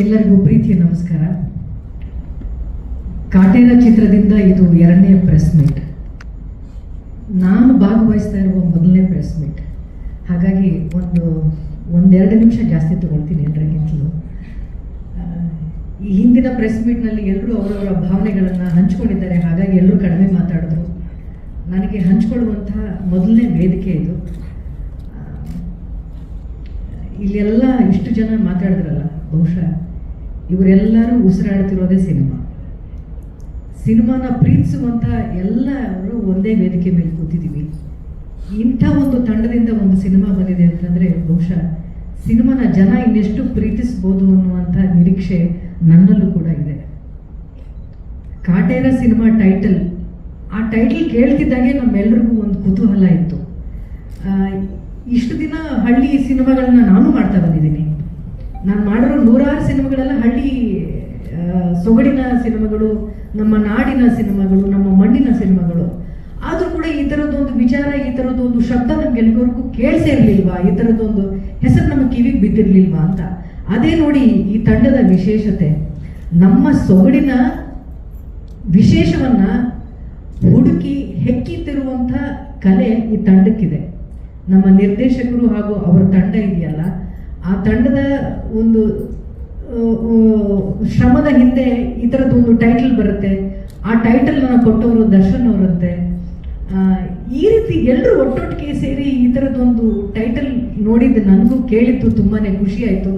ಎಲ್ಲರಿಗೂ ಪ್ರೀತಿಯ ನಮಸ್ಕಾರ. ಕಾಟೇರ ಚಿತ್ರದಿಂದ ಇದು ಎರಡನೇ ಪ್ರೆಸ್ ಮೀಟ್ ನಾನು ಭಾಗವಹಿಸ್ತಾ ಇರುವ ಮೊದಲನೇ ಪ್ರೆಸ್ ಮೀಟ್ ಹಾಗಾಗಿ ಒಂದು, ಒಂದೆರಡು ನಿಮಿಷ ಜಾಸ್ತಿ ತಗೊಳ್ತೀನಿ ಎಲ್ಲರಿಗಿಂತಲೂ ಈ ಹಿಂದಿನ ಪ್ರೆಸ್ ಮೀಟ್ನಲ್ಲಿ ಎಲ್ಲರೂ ಅವರವರ ಭಾವನೆಗಳನ್ನು ಹಂಚ್ಕೊಂಡಿದ್ದಾರೆ. ಹಾಗಾಗಿ ಎಲ್ಲರೂ ಕಡಿಮೆ ಮಾತಾಡಿದ್ರು. ನನಗೆ ಹಂಚ್ಕೊಳ್ಳುವಂತಹ ಮೊದಲನೇ ವೇದಿಕೆ ಇದು. ಇಲ್ಲೆಲ್ಲ ಇಷ್ಟು ಜನ ಮಾತಾಡಿದ್ರಲ್ಲ. ಬಹುಶಃ ಇವರೆಲ್ಲರೂ ಉಸಿರಾಡ್ತಿರೋದೇ ಸಿನಿಮಾ. ಸಿನಿಮಾನ ಪ್ರೀತಿಸುವಂಥ ಎಲ್ಲರೂ ಒಂದೇ ವೇದಿಕೆ ಮೇಲೆ ಕೂತಿದ್ದೀವಿ. ಇಂಥ ಒಂದು ತಂಡದಿಂದ ಒಂದು ಸಿನಿಮಾ ಬಂದಿದೆ ಅಂತಂದರೆ ಬಹುಶಃ ಸಿನಿಮಾನ ಜನ ಇನ್ನೆಷ್ಟು ಪ್ರೀತಿಸ್ಬೋದು ಅನ್ನುವಂಥ ನಿರೀಕ್ಷೆ ನನ್ನಲ್ಲೂ ಕೂಡ ಇದೆ. ಕಾಟೇರ ಸಿನಿಮಾ ಟೈಟಲ್, ಆ ಟೈಟಲ್ ಕೇಳ್ತಿದ್ದಾಗೆ ನಮ್ಮೆಲ್ಲರಿಗೂ ಒಂದು ಕುತೂಹಲ ಇತ್ತು. ಇಷ್ಟು ದಿನ ಹಳ್ಳಿ ಸಿನಿಮಾಗಳನ್ನ ನಾನು ಮಾಡ್ತಾ ಬಂದಿದ್ದೀನಿ. ನಾನು ಮಾಡಿರೋ ನೂರಾರು ಸಿನಿಮಾಗಳೆಲ್ಲ ಹಳ್ಳಿ ಸೊಗಡಿನ ಸಿನಿಮಾಗಳು, ನಮ್ಮ ನಾಡಿನ ಸಿನಿಮಾಗಳು, ನಮ್ಮ ಮಣ್ಣಿನ ಸಿನಿಮಾಗಳು. ಆದರೂ ಕೂಡ ಈ ಥರದ್ದೊಂದು ವಿಚಾರ, ಈ ಥರದ್ದೊಂದು ಶಬ್ದ ನಮ್ಗೆಲ್ರಿಗೂ ಕೇಳಿಸೇ ಇರಲಿಲ್ವಾ? ಈ ಥರದ್ದೊಂದು ಹೆಸರು ನಮ್ಮ ಕಿವಿಗೆ ಬಿದ್ದಿರ್ಲಿಲ್ವಾ ಅಂತ? ಅದೇ ನೋಡಿ ಈ ತಂಡದ ವಿಶೇಷತೆ. ನಮ್ಮ ಸೊಗಡಿನ ವಿಶೇಷವನ್ನ ಹುಡುಕಿ ಹೆಕ್ಕಿತ್ತಿರುವಂಥ ಕಲೆ ಈ ತಂಡಕ್ಕಿದೆ. ನಮ್ಮ ನಿರ್ದೇಶಕರು ಹಾಗೂ ಅವರ ತಂಡ ಇದೆಯಲ್ಲ ಆ ತಂಡದ ಒಂದು ಶ್ರಮದ ಹಿಂದೆ ಈ ಥರದ್ದೊಂದು ಟೈಟಲ್ ಬರುತ್ತೆ. ಆ ಟೈಟಲ್ನ ಕೊಟ್ಟವರು ದರ್ಶನ್ ಅವರಂತೆ. ಈ ರೀತಿ ಎಲ್ಲರೂ ಒಟ್ಟೊಟ್ಟಿಗೆ ಸೇರಿ ಈ ಥರದ್ದೊಂದು ಟೈಟಲ್ ನೋಡಿದ್ದು ನನಗೂ ಕೇಳಿದ್ದು ತುಂಬಾನೇ ಖುಷಿ ಆಯಿತು.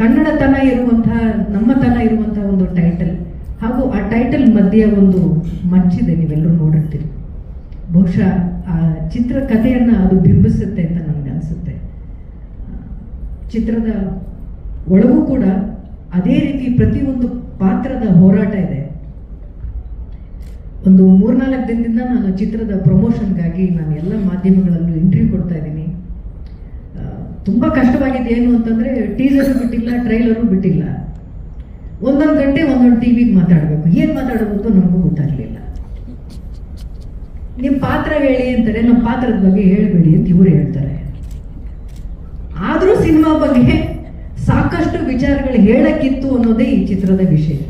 ಕನ್ನಡತನ ಇರುವಂತಹ ನಮ್ಮತನ ಇರುವಂತಹ ಒಂದು ಟೈಟಲ್ ಹಾಗೂ ಆ ಟೈಟಲ್ ಮಧ್ಯೆ ಒಂದು ಮಚ್ಚಿದೆ ನೀವೆಲ್ಲರೂ ನೋಡಿರ್ತೀರಿ. ಬಹುಶಃ ಆ ಚಿತ್ರಕಥೆಯನ್ನು ಅದು ಬಿಂಬಿಸುತ್ತೆ ಅಂತ ನನಗೆ ಅನಿಸುತ್ತೆ. ಚಿತ್ರದ ಒಳಗೂ ಕೂಡ ಅದೇ ರೀತಿ ಪ್ರತಿಯೊಂದು ಪಾತ್ರದ ಹೋರಾಟ ಇದೆ. ಒಂದು ಮೂರ್ನಾಲ್ಕು ದಿನದಿಂದ ನಾನು ಚಿತ್ರದ ಪ್ರಮೋಷನ್ಗಾಗಿ ನಾನು ಎಲ್ಲ ಮಾಧ್ಯಮಗಳಲ್ಲೂ ಇಂಟರ್ವ್ಯೂ ಕೊಡ್ತಾ ಇದ್ದೀನಿ. ತುಂಬ ಕಷ್ಟವಾಗಿದೆ ಏನು ಅಂತಂದ್ರೆ ಟೀಸರು ಬಿಟ್ಟಿಲ್ಲ ಟ್ರೈಲರು ಬಿಟ್ಟಿಲ್ಲ. ಒಂದೊಂದು ಗಂಟೆ ಒಂದೊಂದು ಟಿವಿಗೆ ಮಾತಾಡಬೇಕು. ಏನು ಮಾತಾಡಬೇಕು ನನಗೂ ಗೊತ್ತಾಗಲಿಲ್ಲ. ನಿಮ್ಮ ಪಾತ್ರ ಹೇಳಿ ಅಂತಾರೆ ನಮ್ಮ ಪಾತ್ರದ ಬಗ್ಗೆ ಹೇಳಬೇಡಿ ಅಂತ ಇವರು ಹೇಳ್ತಾರೆ. ಆದರೂ ಸಿನಿಮಾ ಬಗ್ಗೆ ಸಾಕಷ್ಟು ವಿಚಾರಗಳು ಹೇಳಕ್ಕಿತ್ತು ಅನ್ನೋದೇ ಈ ಚಿತ್ರದ ವಿಶೇಷ.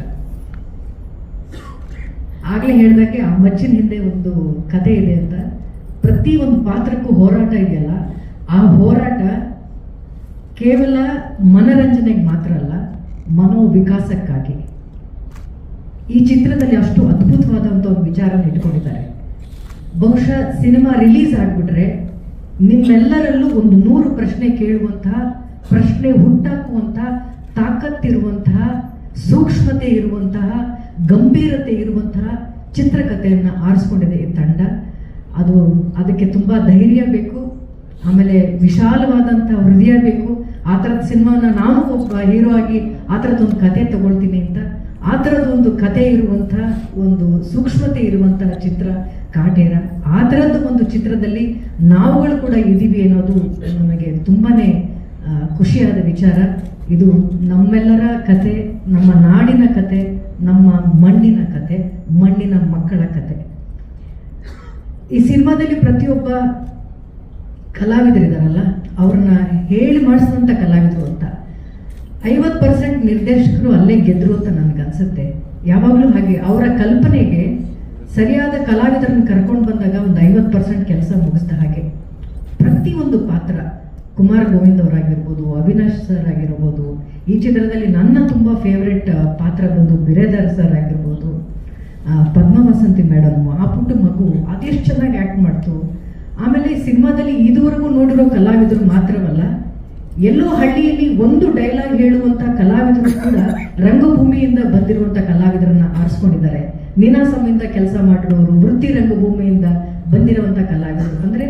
ಆಗ್ಲೇ ಹೇಳ್ದಕ್ಕೆ ಆ ಮಚ್ಚಿನ ಹಿಂದೆ ಒಂದು ಕತೆ ಇದೆ ಅಂತ. ಪ್ರತಿ ಒಂದು ಪಾತ್ರಕ್ಕೂ ಹೋರಾಟ ಇದೆಯಲ್ಲ, ಆ ಹೋರಾಟ ಕೇವಲ ಮನರಂಜನೆಗೆ ಮಾತ್ರ ಅಲ್ಲ, ಮನೋವಿಕಾಸಕ್ಕಾಗಿ. ಈ ಚಿತ್ರದಲ್ಲಿ ಅಷ್ಟು ಅದ್ಭುತವಾದಂಥ ಒಂದು ವಿಚಾರ ಇಟ್ಕೊಂಡಿದ್ದಾರೆ. ಬಹುಶಃ ಸಿನಿಮಾ ರಿಲೀಸ್ ಆಗ್ಬಿಟ್ರೆ ನಿಮ್ಮೆಲ್ಲರಲ್ಲೂ ಒಂದು ನೂರು ಪ್ರಶ್ನೆ ಕೇಳುವಂತಹ, ಪ್ರಶ್ನೆ ಹುಟ್ಟಾಕುವಂತಹ ತಾಕತ್ತಿರುವಂತಹ, ಸೂಕ್ಷ್ಮತೆ ಇರುವಂತಹ, ಗಂಭೀರತೆ ಇರುವಂತಹ ಚಿತ್ರಕಥೆಯನ್ನು ಆರಿಸ್ಕೊಂಡಿದೆ ಈ ತಂಡ. ಅದು ಅದಕ್ಕೆ ತುಂಬಾ ಧೈರ್ಯ ಬೇಕು, ಆಮೇಲೆ ವಿಶಾಲವಾದಂಥ ಹೃದಯ ಬೇಕು. ಆ ಥರದ ಸಿನಿಮಾನ ನಾನು ಒಬ್ಬ ಹೀರೋ ಆಗಿ ಆ ಥರದ್ದೊಂದು ಕತೆ ತಗೊಳ್ತೀನಿ ಅಂತ. ಆ ಥರದೊಂದು ಕತೆ ಇರುವಂಥ ಒಂದು ಸೂಕ್ಷ್ಮತೆ ಇರುವಂತಹ ಚಿತ್ರ ಕಾಟೇರ ಆ ಥರದ್ದು ಒಂದು ಚಿತ್ರದಲ್ಲಿ ನಾವುಗಳು ಕೂಡ ಇದ್ದೀವಿ ಅನ್ನೋದು ನನಗೆ ತುಂಬಾನೇ ಖುಷಿಯಾದ ವಿಚಾರ. ಇದು ನಮ್ಮೆಲ್ಲರ ಕತೆ, ನಮ್ಮ ನಾಡಿನ ಕತೆ, ನಮ್ಮ ಮಣ್ಣಿನ ಕತೆ, ಮಣ್ಣಿನ ಮಕ್ಕಳ ಕತೆ. ಈ ಸಿನಿಮಾದಲ್ಲಿ ಪ್ರತಿಯೊಬ್ಬ ಕಲಾವಿದರಿದಾರಲ್ಲ, ಅವ್ರನ್ನ ಹೇಳಿ ಮಾಡಿಸಿದಂಥ ಕಲಾವಿದರು ಅಂತ. ಐವತ್ತು ಪರ್ಸೆಂಟ್ ನಿರ್ದೇಶಕರು ಅಲ್ಲೇ ಗೆದ್ರು ಅಂತ ನನಗನ್ಸುತ್ತೆ. ಯಾವಾಗಲೂ ಹಾಗೆ ಅವರ ಕಲ್ಪನೆಗೆ ಸರಿಯಾದ ಕಲಾವಿದರನ್ನು ಕರ್ಕೊಂಡು ಬಂದಾಗ ಒಂದು ಐವತ್ತು ಪರ್ಸೆಂಟ್ ಕೆಲಸ ಮುಗಿಸಿದ ಹಾಗೆ ಪ್ರತಿಯೊಂದು ಪಾತ್ರ ಕುಮಾರ್ ಗೋವಿಂದ್ ಅವರಾಗಿರ್ಬೋದು ಅವಿನಾಶ್ ಸರ್ ಆಗಿರ್ಬೋದು ಈ ಚಿತ್ರದಲ್ಲಿ ನನ್ನ ತುಂಬ ಫೇವ್ರೆಟ್ ಪಾತ್ರ ಬಂದು ಬಿರೇದಾರ್ ಸರ್ ಆಗಿರ್ಬೋದು ಆ, ಪದ್ಮ ವಸಂತಿ ಮೇಡಮ್ ಆ ಪುಟ್ಟ ಮಗು ಅದೆಷ್ಟು ಚೆನ್ನಾಗಿ ಆ್ಯಕ್ಟ್ ಮಾಡ್ತು. ಆಮೇಲೆ ಸಿನಿಮಾದಲ್ಲಿ ಇದುವರೆಗೂ ನೋಡಿರೋ ಕಲಾವಿದರು ಮಾತ್ರವಲ್ಲ ಎಲ್ಲೋ ಹಳ್ಳಿಯಲ್ಲಿ ಒಂದು ಡೈಲಾಗ್ ಹೇಳುವಂತ ಕಲಾವಿದರು ಕೂಡ ರಂಗಭೂಮಿಯಿಂದ ಬಂದಿರುವಂತ ಕಲಾವಿದರನ್ನ ಆರಿಸ್ಕೊಂಡಿದ್ದಾರೆ. ನಿನಾಸಮಿಂದ ಕೆಲಸ ಮಾಡಿರೋರು, ವೃತ್ತಿ ರಂಗಭೂಮಿಯಿಂದ ಬಂದಿರುವಂತ ಕಲಾವಿದರು. ಅಂದ್ರೆ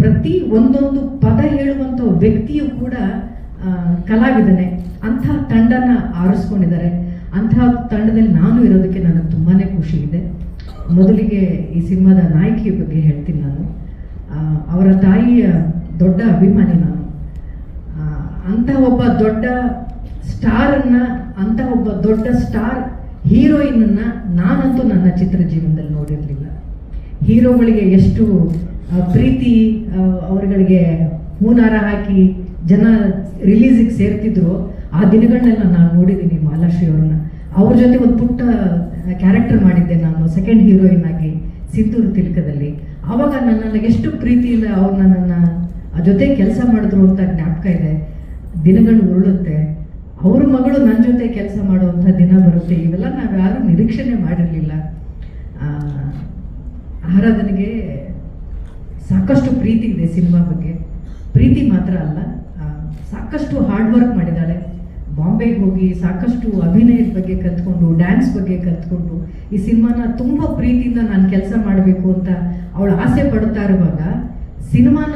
ಪ್ರತಿ ಒಂದೊಂದು ಪದ ಹೇಳುವಂತ ವ್ಯಕ್ತಿಯು ಕೂಡ ಕಲಾವಿದನೇ. ಅಂಥ ತಂಡನ ಆರಿಸ್ಕೊಂಡಿದ್ದಾರೆ. ಅಂಥ ತಂಡದಲ್ಲಿ ನಾನು ಇರೋದಕ್ಕೆ ನನಗೆ ತುಂಬಾನೇ ಖುಷಿ ಇದೆ. ಮೊದಲಿಗೆ ಈ ಸಿನಿಮಾದ ನಾಯಕಿಯ ಬಗ್ಗೆ ಹೇಳ್ತೀನಿ ನಾನು. ಅವರ ತಾಯಿಯ ದೊಡ್ಡ ಅಭಿಮಾನಿ ನಾನು. ಅಂಥ ಒಬ್ಬ ದೊಡ್ಡ ಸ್ಟಾರನ್ನ ಅಂತ ಒಬ್ಬ ದೊಡ್ಡ ಸ್ಟಾರ್ ಹೀರೋಯಿನ್ನ ನಾನಂತೂ ನನ್ನ ಚಿತ್ರ ಜೀವನದಲ್ಲಿ ನೋಡಿರಲಿಲ್ಲ. ಹೀರೋಗಳಿಗೆ ಎಷ್ಟು ಪ್ರೀತಿ ಅವರುಗಳಿಗೆ ಹೂನಾರ ಹಾಕಿ ಜನ ರಿಲೀಸಿಗೆ ಸೇರ್ತಿದ್ರು ಆ ದಿನಗಳನ್ನೆಲ್ಲ ನಾನು ನೋಡಿದ್ದೀನಿ ಮಾಲಾಶ್ರೀ ಅವ್ರನ್ನ. ಅವ್ರ ಜೊತೆ ಒಂದು ಪುಟ್ಟ ಕ್ಯಾರೆಕ್ಟರ್ ಮಾಡಿದ್ದೆ ನಾನು ಸೆಕೆಂಡ್ ಹೀರೋಯಿನ್ ಆಗಿ ಸಿಂಧೂರು ತಿಲಕದಲ್ಲಿ. ಆವಾಗ ನನ್ನನ್ನು ಎಷ್ಟು ಪ್ರೀತಿಯಿಂದ ಅವ್ರು ನನ್ನನ್ನು ಜೊತೆ ಕೆಲಸ ಮಾಡಿದ್ರು ಅಂತ ಜ್ಞಾಪಕ ಇದೆ. ದಿನಗಳು ಉರುಳುತ್ತೆ, ಅವ್ರ ಮಗಳು ನನ್ನ ಜೊತೆ ಕೆಲಸ ಮಾಡುವಂಥ ದಿನ ಬರುತ್ತೆ, ಇವೆಲ್ಲ ನಾವು ಯಾರು ನಿರೀಕ್ಷಣೆ ಮಾಡಿರಲಿಲ್ಲ. ಆರಾಧನೆಗೆ ಸಾಕಷ್ಟು ಪ್ರೀತಿ ಇದೆ ಸಿನಿಮಾ ಬಗ್ಗೆ. ಪ್ರೀತಿ ಮಾತ್ರ ಅಲ್ಲ ಸಾಕಷ್ಟು ಹಾರ್ಡ್ ವರ್ಕ್ ಮಾಡಿದ್ದಾಳೆ. ಬಾಂಬೆಗೆ ಹೋಗಿ ಸಾಕಷ್ಟು ಅಭಿನಯದ ಬಗ್ಗೆ ಕಲ್ತ್ಕೊಂಡು ಡ್ಯಾನ್ಸ್ ಬಗ್ಗೆ ಕಲ್ತ್ಕೊಂಡು, ಈ ಸಿನಿಮಾನ ತುಂಬ ಪ್ರೀತಿಯಿಂದ ನಾನು ಕೆಲಸ ಮಾಡಬೇಕು ಅಂತ ಅವಳು ಆಸೆ ಪಡ್ತಾ ಇರುವಾಗ, ಸಿನಿಮಾನ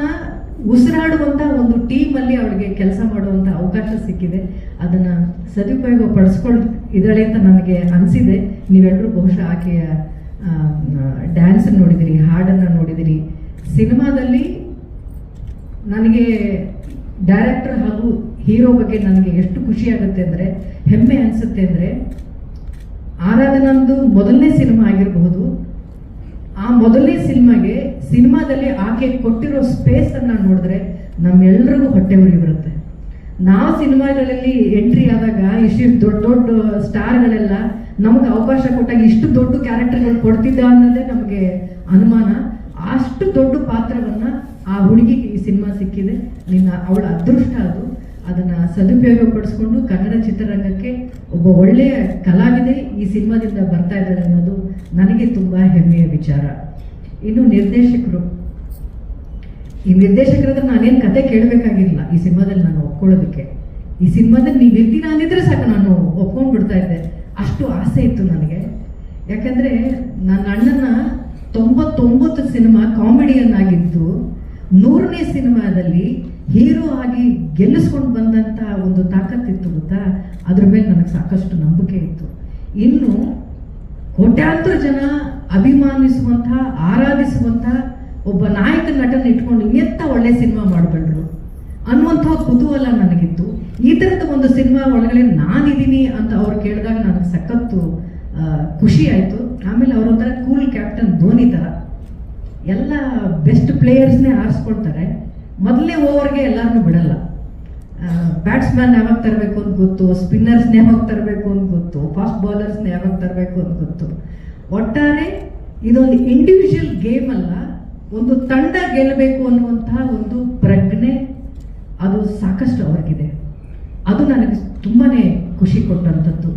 ಉಸಿರಾಡುವಂಥ ಒಂದು ಟೀಮಲ್ಲಿ ಅವಳಿಗೆ ಕೆಲಸ ಮಾಡುವಂಥ ಅವಕಾಶ ಸಿಕ್ಕಿದೆ. ಅದನ್ನು ಸದುಪಯೋಗ ಪಡಿಸ್ಕೊಳ್ ಇದ್ದಾಳೆ ಅಂತ ನನಗೆ ಅನಿಸಿದೆ. ನೀವೆಲ್ಲರೂ ಬಹುಶಃ ಆಕೆಯ ಡ್ಯಾನ್ಸ್ ನೋಡಿದಿರಿ, ಹಾಡನ್ನು ನೋಡಿದಿರಿ. ಸಿನಿಮಾದಲ್ಲಿ ನನಗೆ ಡೈರೆಕ್ಟರ್ ಹಾಗೂ ಹೀರೋ ಬಗ್ಗೆ ನನಗೆ ಎಷ್ಟು ಖುಷಿ ಆಗುತ್ತೆ ಅಂದರೆ, ಹೆಮ್ಮೆ ಅನಿಸುತ್ತೆ ಅಂದರೆ, ಆರಾಧನಂದು ಮೊದಲನೇ ಸಿನಿಮಾ ಆಗಿರಬಹುದು ಮೊದಲನೇ ಸಿನಿಮಾಗೆ ಸಿನಿಮಾದಲ್ಲಿ ಆಕೆ ಕೊಟ್ಟಿರೋ ಸ್ಪೇಸ್ ಅನ್ನ ನೋಡಿದ್ರೆ ನಮ್ಮೆಲ್ಲರಿಗೂ ಹೊಟ್ಟೆ ಉರಿ ಬರುತ್ತೆ. ನಾವು ಸಿನಿಮಾಗಳಲ್ಲಿ ಎಂಟ್ರಿ ಆದಾಗ ಇಷ್ಟಿಷ್ಟು ದೊಡ್ಡ ದೊಡ್ಡ ಸ್ಟಾರ್ಗಳೆಲ್ಲ ನಮ್ಗೆ ಅವಕಾಶ ಕೊಟ್ಟಾಗ ಇಷ್ಟು ದೊಡ್ಡ ಕ್ಯಾರೆಕ್ಟರ್ಗಳು ಕೊಡ್ತಿದ್ದ ಅನ್ನೋದೇ ನಮಗೆ ಅನುಮಾನ. ಅಷ್ಟು ದೊಡ್ಡ ಪಾತ್ರವನ್ನ ಆ ಹುಡುಗಿಗೆ ಈ ಸಿನಿಮಾ ಸಿಕ್ಕಿದೆ. ನಿನ್ನ ಅವಳ ಅದೃಷ್ಟ ಅದು. ಅದನ್ನ ಸದುಪಯೋಗ ಪಡಿಸ್ಕೊಂಡು ಕನ್ನಡ ಚಿತ್ರರಂಗಕ್ಕೆ ಒಬ್ಬ ಒಳ್ಳೆಯ ಕಲಾವಿದೆ ಈ ಸಿನಿಮಾದಿಂದ ಬರ್ತಾ ಇದ್ದಾಳೆ ಅನ್ನೋದು ನನಗೆ ತುಂಬಾ ಹೆಮ್ಮೆಯ ವಿಚಾರ. ಇನ್ನು ನಿರ್ದೇಶಕರು. ಈ ನಿರ್ದೇಶಕರಾದ್ರೆ ನಾನೇನು ಕತೆ ಕೇಳಬೇಕಾಗಿಲ್ಲ ಈ ಸಿನಿಮಾದಲ್ಲಿ ನಾನು ಒಪ್ಕೊಳ್ಳೋದಕ್ಕೆ. ಈ ಸಿನಿಮಾದಲ್ಲಿ ನೀವು ಇರ್ತೀರಾ ಅಂದಿದ್ರೆ ಸಾಕು, ನಾನು ಒಪ್ಕೊಂಡು ಬಿಡ್ತಾ ಇದ್ದೆ. ಅಷ್ಟು ಆಸೆ ಇತ್ತು ನನಗೆ. ಯಾಕಂದ್ರೆ ನನ್ನ ಅಣ್ಣನ ತೊಂಬತ್ತೊಂಬತ್ತು ಸಿನಿಮಾ ಕಾಮಿಡಿಯನ್ ಆಗಿದ್ದು ನೂರನೇ ಸಿನಿಮಾದಲ್ಲಿ ಹೀರೋ ಆಗಿ ಗೆಲ್ಲಿಸ್ಕೊಂಡು ಬಂದಂತ ಒಂದು ತಾಕತ್ತಿತ್ತು ಗೊತ್ತಾ? ಅದ್ರ ಮೇಲೆ ನನಗೆ ಸಾಕಷ್ಟು ನಂಬಿಕೆ ಇತ್ತು. ಇನ್ನು ಕೋಟ್ಯಾಂತರ ಜನ ಅಭಿಮಾನಿಸುವಂಥ, ಆರಾಧಿಸುವಂಥ ಒಬ್ಬ ನಾಯಕ ನಟನ ಇಟ್ಕೊಂಡು ಇನ್ನೆತ್ತ ಒಳ್ಳೆ ಸಿನಿಮಾ ಮಾಡಬಲ್ರು ಅನ್ನುವಂಥ ಕುತೂಹಲ ನನಗಿತ್ತು. ಈ ಥರದ ಒಂದು ಸಿನಿಮಾ ಒಳಗಡೆ ನಾನಿದ್ದೀನಿ ಅಂತ ಅವ್ರು ಕೇಳಿದಾಗ ನನಗೆ ಸಖತ್ತು ಖುಷಿ ಆಯಿತು. ಆಮೇಲೆ ಅವರೊಂಥರ ಕೂಲ್ ಕ್ಯಾಪ್ಟನ್ ಧೋನಿ ಥರ ಎಲ್ಲ ಬೆಸ್ಟ್ ಪ್ಲೇಯರ್ಸ್ನೇ ಆರಿಸ್ಕೊಳ್ತಾರೆ. ಮೊದಲನೇ ಓವರ್ಗೆ ಎಲ್ಲರನ್ನೂ ಬಿಡಲ್ಲ. ಬ್ಯಾಟ್ಸ್ಮನ್ ಯಾವಾಗ ತರಬೇಕು ಅಂತ ಗೊತ್ತು, ಸ್ಪಿನ್ನರ್ಸ್ನ ಯಾವಾಗ ತರಬೇಕು ಅಂತ ಗೊತ್ತು, ಫಾಸ್ಟ್ ಬೌಲರ್ಸ್ನ ಯಾವಾಗ ತರಬೇಕು ಅಂತ ಗೊತ್ತು. ಒಟ್ಟಾರೆ ಇದೊಂದು ಇಂಡಿವಿಜುವಲ್ ಗೇಮ್ ಅಲ್ಲ, ಒಂದು ತಂಡ ಗೆಲ್ಲಬೇಕು ಅನ್ನುವಂತಹ ಒಂದು ಪ್ರಜ್ಞೆ ಅದು ಸಾಕಷ್ಟು ಅವ್ರಿಗಿದೆ. ಅದು ನನಗೆ ತುಂಬಾ ಖುಷಿ ಕೊಟ್ಟಂಥದ್ದು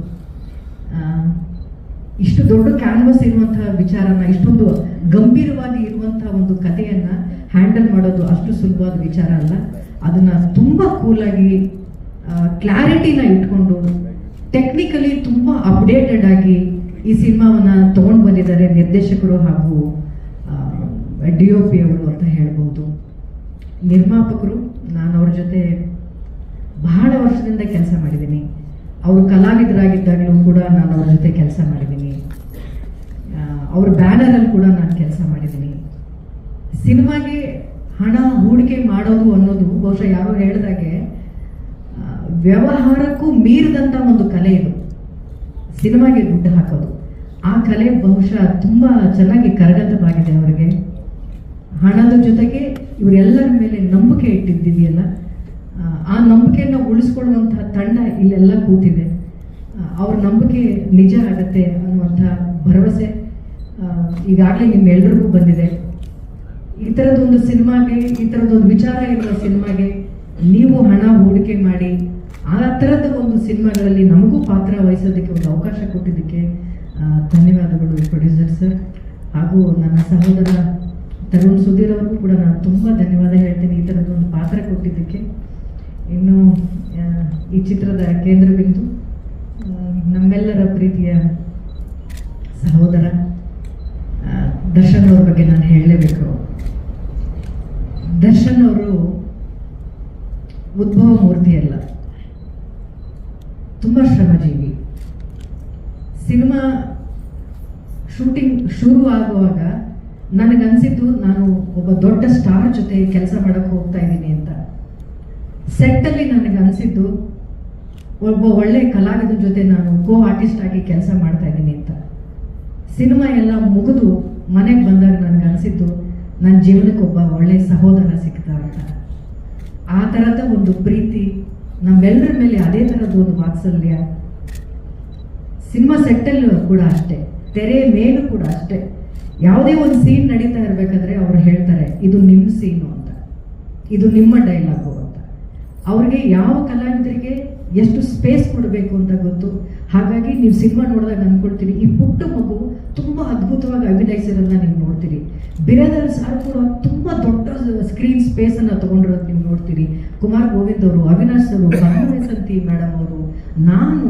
ಇಷ್ಟು ದೊಡ್ಡ ಕ್ಯಾನ್ವಸ್ ಇರುವಂತಹ ವಿಚಾರನ, ಇಷ್ಟೊಂದು ಗಂಭೀರವಾಗಿ ಇರುವಂತಹ ಒಂದು ಕಥೆಯನ್ನ ಹ್ಯಾಂಡಲ್ ಮಾಡೋದು ಅಷ್ಟು ಸುಲಭವಾದ ವಿಚಾರ ಅಲ್ಲ. ಅದನ್ನ ತುಂಬಾ ಕೂಲಾಗಿ ಕ್ಲಾರಿಟಿನ ಇಟ್ಕೊಂಡು ಟೆಕ್ನಿಕಲಿ ತುಂಬಾ ಅಪ್ಡೇಟೆಡ್ ಆಗಿ ಈ ಸಿನಿಮಾವನ್ನ ತಗೊಂಡು ಬಂದಿದ್ದಾರೆ ನಿರ್ದೇಶಕರು ಹಾಗೂ ಡಿ ಒ ಪಿ ಅವರು ಅಂತ ಹೇಳ್ಬೋದು. ನಿರ್ಮಾಪಕರು, ನಾನು ಅವ್ರ ಜೊತೆ ಬಹಳ ವರ್ಷದಿಂದ ಕೆಲಸ ಮಾಡಿದ್ದೀನಿ. ಅವರು ಕಲಾವಿದರಾಗಿದ್ದಾಗಲೂ ಕೂಡ ನಾನು ಅವ್ರ ಜೊತೆ ಕೆಲಸ ಮಾಡಿದ್ದೀನಿ. ಅವ್ರ ಬ್ಯಾನರಲ್ಲಿ ಕೂಡ ನಾನು ಕೆಲಸ ಮಾಡಿದ್ದೀನಿ. ಸಿನಿಮಾಗೆ ಹಣ ಹೂಡಿಕೆ ಮಾಡೋದು ಅನ್ನೋದು ಬಹುಶಃ ಯಾರೋ ಹೇಳಿದಾಗೆ ವ್ಯವಹಾರಕ್ಕೂ ಮೀರಿದಂಥ ಒಂದು ಕಲೆ ಇದು. ಸಿನಿಮಾಗೆ ದುಡ್ಡು ಹಾಕೋದು. ಆ ಕಲೆ ಬಹುಶಃ ತುಂಬ ಚೆನ್ನಾಗಿ ಕರಗತವಾಗಿದೆ ಅವರಿಗೆ. ಹಣದ ಜೊತೆಗೆ ಇವರೆಲ್ಲರ ಮೇಲೆ ನಂಬಿಕೆ ಇಟ್ಟಿದ್ದಿದೆಯಲ್ಲ ಆ, ನಂಬಿಕೆಯನ್ನು ಉಳಿಸ್ಕೊಳ್ಳುವಂತಹ ತಂಡ ಇಲ್ಲೆಲ್ಲ ಕೂತಿದೆ. ಅವ್ರ ನಂಬಿಕೆ ನಿಜ ಆಗತ್ತೆ ಅನ್ನುವಂಥ ಭರವಸೆ ಈಗಾಗಲೇ ನಿಮ್ಮೆಲ್ಲರಿಗೂ ಬಂದಿದೆ. ಈ ಥರದೊಂದು ಸಿನಿಮಾಗೆ, ಈ ಥರದೊಂದು ವಿಚಾರ ಇರುವ ಸಿನಿಮಾಗೆ ನೀವು ಹಣ ಹೂಡಿಕೆ ಮಾಡಿ, ಆ ಥರದ ಒಂದು ಸಿನಿಮಾಗಳಲ್ಲಿ ನಮಗೂ ಪಾತ್ರ ವಹಿಸೋದಕ್ಕೆ ಒಂದು ಅವಕಾಶ ಕೊಟ್ಟಿದ್ದಕ್ಕೆ ಧನ್ಯವಾದಗಳು ಪ್ರೊಡ್ಯೂಸರ್ ಸರ್ ಹಾಗೂ ನನ್ನ ಸಹೋದರ ತರುಣ್ ಸುಧೀರ್ ಅವ್ರಿಗೂ ಕೂಡ ನಾನು ತುಂಬ ಧನ್ಯವಾದ ಹೇಳ್ತೀನಿ ಈ ಥರದ್ದೊಂದು ಪಾತ್ರ ಕೊಟ್ಟಿದ್ದಕ್ಕೆ. ಇನ್ನು ಈ ಚಿತ್ರದ ಕೇಂದ್ರ ಬಿಂದು ನಮ್ಮೆಲ್ಲರ ಪ್ರೀತಿಯ ಸಹೋದರ ದರ್ಶನ್ ಅವ್ರ ಬಗ್ಗೆ ನಾನು ಹೇಳಲೇಬೇಕು. ದರ್ಶನ್ ಅವರು ಉದ್ಭವ ಮೂರ್ತಿ ಅಲ್ಲ. ತುಂಬ ಶ್ರಮಜೀವಿ. ಸಿನಿಮಾ ಶೂಟಿಂಗ್ ಶುರು ಆಗುವಾಗ ನನಗನ್ಸಿದ್ದು ನಾನು ಒಬ್ಬ ದೊಡ್ಡ ಸ್ಟಾರ್ ಜೊತೆ ಕೆಲಸ ಮಾಡಕ್ಕೆ ಹೋಗ್ತಾ ಇದ್ದೀನಿ ಅಂತ. ಸೆಟ್ಟಲ್ಲಿ ನನಗೆ ಅನಿಸಿದ್ದು ಒಬ್ಬ ಒಳ್ಳೆ ಕಲಾವಿದ ಜೊತೆ ನಾನು ಕೋ ಆರ್ಟಿಸ್ಟ್ ಆಗಿ ಕೆಲಸ ಮಾಡ್ತಾ ಇದ್ದೀನಿ ಅಂತ. ಸಿನಿಮಾ ಎಲ್ಲ ಮುಗಿದು ಮನೆಗೆ ಬಂದಾಗ ನನಗನ್ಸಿದ್ದು ನನ್ನ ಜೀವನಕ್ಕೆ ಒಬ್ಬ ಒಳ್ಳೆ ಸಹೋದರ ಸಿಕ್ತ ಅಂತ. ಆ ಥರದ ಒಂದು ಪ್ರೀತಿ ನಮ್ಮೆಲ್ಲರ ಮೇಲೆ ಅದೇ ಥರದ ಒಂದು ವಾತ್ಸಲ್ಯ. ಸಿನಿಮಾ ಸೆಟ್ಟಲ್ಲೂ ಕೂಡ ಅಷ್ಟೇ ತೆರೆ ಮೇಲೂ ಕೂಡ ಅಷ್ಟೇ. ಯಾವುದೇ ಒಂದು ಸೀನ್ ನಡೀತಾ ಇರಬೇಕಾದ್ರೆ ಅವ್ರು ಹೇಳ್ತಾರೆ, ಇದು ನಿಮ್ಮ ಸೀನು ಅಂತ. ಇದು ನಿಮ್ಮ ಡೈಲಾಗು ಅಂತ. ಅವ್ರಿಗೆ ಯಾವ ಕಲಾವಿದರಿಗೆ ಎಷ್ಟು ಸ್ಪೇಸ್ ಕೊಡಬೇಕು ಅಂತ ಗೊತ್ತು? ಹಾಗಾಗಿ ನೀವು ಸಿನಿಮಾ ನೋಡಿದಾಗ ಅಂದ್ಕೊಳ್ತೀನಿ, ಈ ಪುಟ್ಟ ಮಗು ತುಂಬ ಅದ್ಭುತವಾಗಿ ಅಭಿನಯಿಸಿರೋದನ್ನ ನೀವು ನೋಡ್ತೀರಿ. ಬಿರಾದರ್ ಸಾರ್ ಕೂಡ ತುಂಬ ದೊಡ್ಡ ಸ್ಕ್ರೀನ್ ಸ್ಪೇಸ್ ಅನ್ನ ತಗೊಂಡಿರೋದು ನೀವು ನೋಡ್ತೀರಿ. ಕುಮಾರ್ ಗೋವಿಂದ್ ಅವರು, ಅವಿನಾಶ್ ಅವರು ಸಂತಿ ಮೇಡಮ್ ಅವರು, ನಾನು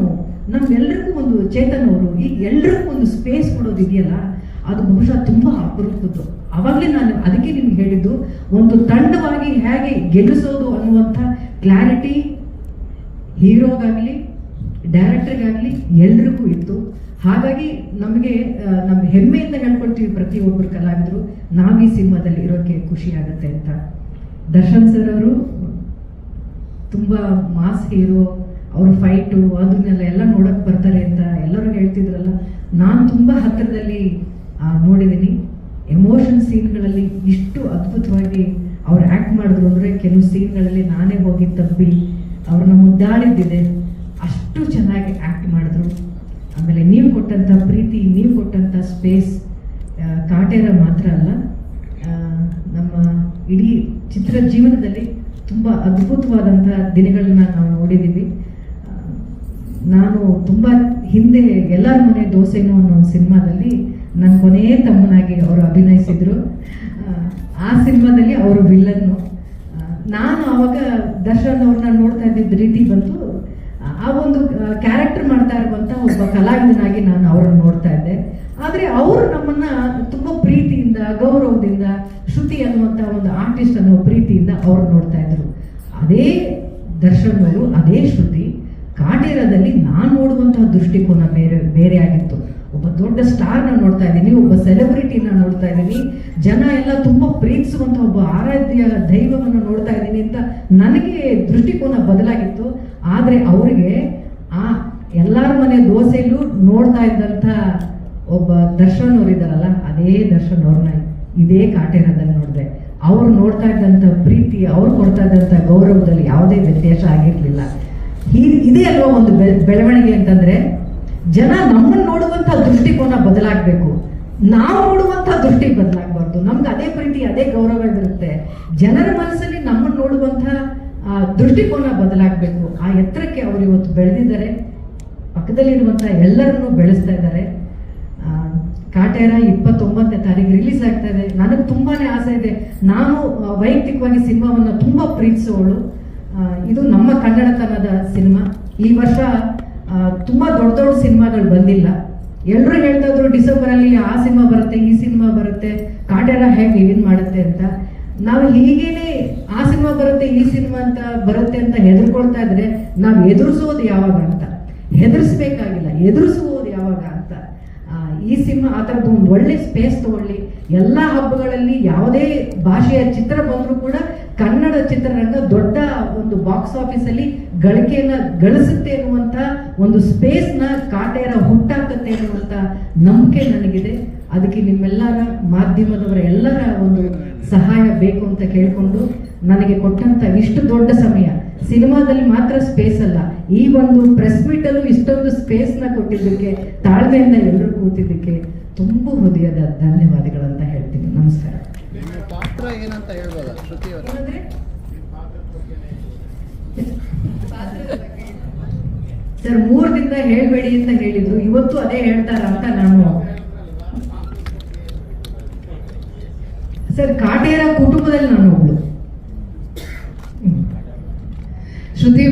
ನಮ್ಗೆಲ್ರಿಗೂ ಒಂದು ಚೇತನ್ ಅವರು ಈಗ ಎಲ್ರಿಗೂ ಒಂದು ಸ್ಪೇಸ್ ಕೊಡೋದು ಇದೆಯಲ್ಲ, ಅದು ಬಹುಶಃ ತುಂಬ ಅಪರೂಪದ್ದು. ಅವಾಗಲೇ ನಾನು ಅದಕ್ಕೆ ನಿಮ್ಗೆ ಹೇಳಿದ್ದು, ಒಂದು ತಂಡವಾಗಿ ಹೇಗೆ ಗೆಲ್ಲಿಸೋದು ಅನ್ನುವಂಥ ಕ್ಲಾರಿಟಿ ಹೀರೋಗಾಗಲಿ ಡೈರೆಕ್ಟರ್ಗಾಗಲಿ ಎಲ್ರಿಗೂ ಇತ್ತು. ಹಾಗಾಗಿ ನಮಗೆ ನಮ್ಮ ಹೆಮ್ಮೆಯಿಂದ ಹೇಳ್ಕೊಳ್ತೀವಿ ಪ್ರತಿಯೊಬ್ಬರು ಕಲಾವಿದರು. ನಾವು ಈ ಸಿನಿಮಾದಲ್ಲಿ ಇರೋಕ್ಕೆ ಖುಷಿ ಆಗುತ್ತೆ ಅಂತ. ದರ್ಶನ್ ಸರ್ ಅವರು ತುಂಬ ಮಾಸ್ ಹೀರೋ ಅವ್ರ ಫೈಟು ಅದನ್ನೆಲ್ಲ ಎಲ್ಲ ನೋಡಕ್ ಬರ್ತಾರೆ ಅಂತ ಎಲ್ಲರೂ ಹೇಳ್ತಿದ್ರಲ್ಲ. ನಾನು ತುಂಬ ಹತ್ತಿರದಲ್ಲಿ ನೋಡಿದ್ದೀನಿ ಎಮೋಷನ್ ಸೀನ್ಗಳಲ್ಲಿ ಇಷ್ಟು ಅದ್ಭುತವಾಗಿ ಅವ್ರು ಆ್ಯಕ್ಟ್ ಮಾಡಿದ್ರು ಅಂದರೆ ಕೆಲವು ಸೀನ್ಗಳಲ್ಲಿ ನಾನೇ ಹೋಗಿ ತಪ್ಪಿ ಅವ್ರನ್ನ ಮುದ್ದಾಡಿದ್ದಿದೆ. ಅಷ್ಟು ಚೆನ್ನಾಗಿ ಆ್ಯಕ್ಟ್ ಮಾಡಿದ್ರು. ಆಮೇಲೆ ನೀವು ಕೊಟ್ಟಂಥ ಪ್ರೀತಿ ನೀವು ಕೊಟ್ಟಂಥ ಸ್ಪೇಸ್ ಕಾಟೇರ ಮಾತ್ರ ಅಲ್ಲ. ನಮ್ಮ ಇಡೀ ಚಿತ್ರ ಜೀವನದಲ್ಲಿ ತುಂಬ ಅದ್ಭುತವಾದಂಥ ದಿನಗಳನ್ನ ನಾವು ನೋಡಿದ್ದೀವಿ ನಾನು ತುಂಬ ಹಿಂದೆ ಎಲ್ಲರ ಮನೆ ದೋಸೆನೋ ಅನ್ನೋ ಸಿನಿಮಾದಲ್ಲಿ ನನ್ನ ಕೊನೆಯ ತಮ್ಮನಾಗಿ ಅವರು ಅಭಿನಯಿಸಿದ್ರು. ಆ, ಆ ಸಿನಿಮಾದಲ್ಲಿ ಅವರು ವಿಲ್ಲನ್ನು ನಾನು ಅವಾಗ ದರ್ಶನ್ ಅವ್ರನ್ನ ನೋಡ್ತಾ ಇದ್ದಿದ್ದ ರೀತಿ ಬಂತು. ಆ ಒಂದು ಕ್ಯಾರೆಕ್ಟರ್ ಮಾಡ್ತಾ ಇರುವಂತ ಒಬ್ಬ ಕಲಾವಿದನಾಗಿ ನಾನು ಅವರನ್ನು ನೋಡ್ತಾ ಇದ್ದೆ. ಆದ್ರೆ ಅವರು ನಮ್ಮನ್ನ ತುಂಬಾ ಪ್ರೀತಿಯಿಂದ, ಗೌರವದಿಂದ, ಶ್ರುತಿ ಅನ್ನುವಂತ ಒಂದು ಆರ್ಟಿಸ್ಟ್ ಅನ್ನೋ ಪ್ರೀತಿಯಿಂದ ಅವ್ರು ನೋಡ್ತಾ ಇದ್ರು. ಅದೇ ದರ್ಶನ್ ಅವರು, ಅದೇ ಶ್ರುತಿ ಕಾಟೇರದಲ್ಲಿ ನಾನು ನೋಡುವಂತಹ ದೃಷ್ಟಿಕೋನ ಬೇರೆ ಬೇರೆ ಆಗಿತ್ತು. ಒಬ್ಬ ದೊಡ್ಡ ಸ್ಟಾರ್ನ ನೋಡ್ತಾ ಇದ್ದೀನಿ, ಒಬ್ಬ ಸೆಲೆಬ್ರಿಟಿನ ನೋಡ್ತಾ ಇದ್ದೀನಿ. ಜನ ಎಲ್ಲ ತುಂಬಾ ಪ್ರೀತಿಸುವಂತ ಒಬ್ಬ ಆರಾಧ್ಯ ದೈವವನ್ನು ನೋಡ್ತಾ ಇದ್ದೀನಿ ಅಂತ ನನಗೆ ದೃಷ್ಟಿಕೋನ ಬದಲಾಗಿತ್ತು. ಆದ್ರೆ ಅವರಿಗೆ ಆ ಎಲ್ಲಾರ ಮನೆ ದೋಸೆಯಲ್ಲೂ ನೋಡ್ತಾ ಇದ್ದಂಥ ಒಬ್ಬ ದರ್ಶನ್ ಅವ್ರು ಇದಾರಲ್ಲ ಅದೇ ದರ್ಶನ್ ಅವ್ರನ್ನ ಇದೇ ಕಾಟೇರದಲ್ಲಿ ನೋಡಿದೆ. ಅವ್ರು ನೋಡ್ತಾ ಇದ್ದಂಥ ಪ್ರೀತಿ, ಅವ್ರು ಕೊಡ್ತಾ ಇದ್ದಂಥ ಗೌರವದಲ್ಲಿ ಯಾವುದೇ ವ್ಯತ್ಯಾಸ ಆಗಿರಲಿಲ್ಲ. ಈ- ಇದೇ ಅಲ್ವ ಒಂದು ಬೆಳವಣಿಗೆ ಅಂತಂದ್ರೆ, ಜನ ನಮ್ಮನ್ನು ನೋಡುವಂತ ದೃಷ್ಟಿಕೋನ ಬದಲಾಗಬೇಕು. ನಾವು ನೋಡುವಂತ ದೃಷ್ಟಿ ಬದಲಾಗಬಾರ್ದು. ನಮ್ಗೆ ಅದೇ ಪ್ರೀತಿ, ಅದೇ ಗೌರವ ಇರುತ್ತೆ. ಜನರ ಮನಸ್ಸಲ್ಲಿ ನಮ್ಮನ್ನು ನೋಡುವಂತ ಆ, ದೃಷ್ಟಿಕೋನ ಬದಲಾಗಬೇಕು. ಆ ಎತ್ತರಕ್ಕೆ ಅವರು ಇವತ್ತು ಬೆಳೆದಿದ್ದಾರೆ. ಪಕ್ಕದಲ್ಲಿರುವಂಥ ಎಲ್ಲರನ್ನೂ ಬೆಳೆಸ್ತಾ ಇದ್ದಾರೆ. ಕಾಟೇರ ಇಪ್ಪತ್ತೊಂಬತ್ತನೇ ತಾರೀಕು ರಿಲೀಸ್ ಆಗ್ತಾ ಇದೆ. ನನಗೆ ತುಂಬಾನೇ ಆಸೆ ಇದೆ. ನಾನು ವೈಯಕ್ತಿಕವಾಗಿ ಸಿನಿಮಾವನ್ನ ತುಂಬಾ ಪ್ರೀತಿಸುವವಳು ಇದು ನಮ್ಮ ಕನ್ನಡತನದ ಸಿನಿಮಾ. ಈ ವರ್ಷ ತುಂಬ ತುಂಬಾ ದೊಡ್ಡ ದೊಡ್ಡ ಸಿನಿಮಾಗಳು ಬಂದಿಲ್ಲ. ಎಲ್ಲರೂ ಹೇಳ್ತಾ ಇದ್ರು ಡಿಸೆಂಬರ್ ಅಲ್ಲಿ ಆ ಸಿನಿಮಾ ಬರುತ್ತೆ ಈ ಸಿನಿಮಾ ಬರುತ್ತೆ. ಕಾಟೇರ ಹೇಗೆ ಏನು ಮಾಡುತ್ತೆ ಅಂತ. ನಾವು ಹೀಗೇನೆ ಆ ಸಿನಿಮಾ ಬರುತ್ತೆ, ಈ ಸಿನಿಮಾ ಅಂತ ಬರುತ್ತೆ ಅಂತ ಹೆದರ್ಕೊಳ್ತಾ ಇದ್ರೆ ನಾವು ಎದುರಿಸೋದು ಯಾವಾಗ ಅಂತ? ಹೆದರ್ಸ್ಬೇಕಾಗಿಲ್ಲ ಎದುರಿಸುವುದು ಯಾವಾಗ ಅಂತ? ಈ ಸಿನಿಮಾ ಆ ಥರದ್ದು ಒಂದು ಒಳ್ಳೆ ಸ್ಪೇಸ್ ತಗೊಳ್ಳಿ. ಎಲ್ಲ ಹಬ್ಬಗಳಲ್ಲಿ ಯಾವುದೇ ಭಾಷೆಯ ಚಿತ್ರ ಬಂದರೂ ಕೂಡ ಕನ್ನಡ ಚಿತ್ರರಂಗ ದೊಡ್ಡ ಒಂದು ಬಾಕ್ಸ್ ಆಫೀಸಲ್ಲಿ ಗಳಿಕೆಯನ್ನು ಗಳಿಸುತ್ತೆ ಅನ್ನುವಂಥ ಒಂದು ಸ್ಪೇಸ್ನ ಕಾಟೇರ ಹುಟ್ಟಾಕತ್ತೆ ಅನ್ನುವಂಥ ನಂಬಿಕೆ ನನಗಿದೆ. ಅದಕ್ಕೆ ನಿಮ್ಮೆಲ್ಲರ ಮಾಧ್ಯಮದವರ ಎಲ್ಲರ ಒಂದು ಸಹಾಯ ಬೇಕು ಅಂತ ಕೇಳಿಕೊಂಡು ನನಗೆ ಕೊಟ್ಟಂತ ಇಷ್ಟು ದೊಡ್ಡ ಸಮಯ. ಸಿನಿಮಾದಲ್ಲಿ ಮಾತ್ರ ಸ್ಪೇಸ್ ಅಲ್ಲ. ಈ ಒಂದು ಪ್ರೆಸ್ ಮೀಟ್ ಅಲ್ಲೂ ಇಷ್ಟೊಂದು ಸ್ಪೇಸ್ನ ಕೊಟ್ಟಿದ್ದಕ್ಕೆ ತಾಳ್ಮೆಯಿಂದ ಎಲ್ಲರೂ ಕೂತಿದ್ದಕ್ಕೆ ತುಂಬ ಹೃದಯದ ಧನ್ಯವಾದಗಳಂತ ಹೇಳ್ತೀನಿ. ನಮಸ್ಕಾರ. ಪಾತ್ರ ಏನಂತ ಸರ್ ಮೂರ್ ದಿನದ ಹೇಳ್ಬೇಡಿ ಅಂತ ಹೇಳಿದ್ರು. ಇವತ್ತು ಅದೇ ಹೇಳ್ತಾರ ಅಂತ ನಾನು. ಸರ್ ಕಾಟೇರ ಕುಟುಂಬದಲ್ಲಿ ನಾನು ಒಬ್ಳು ಹ್ಮ್. ಶ್ರುತಿ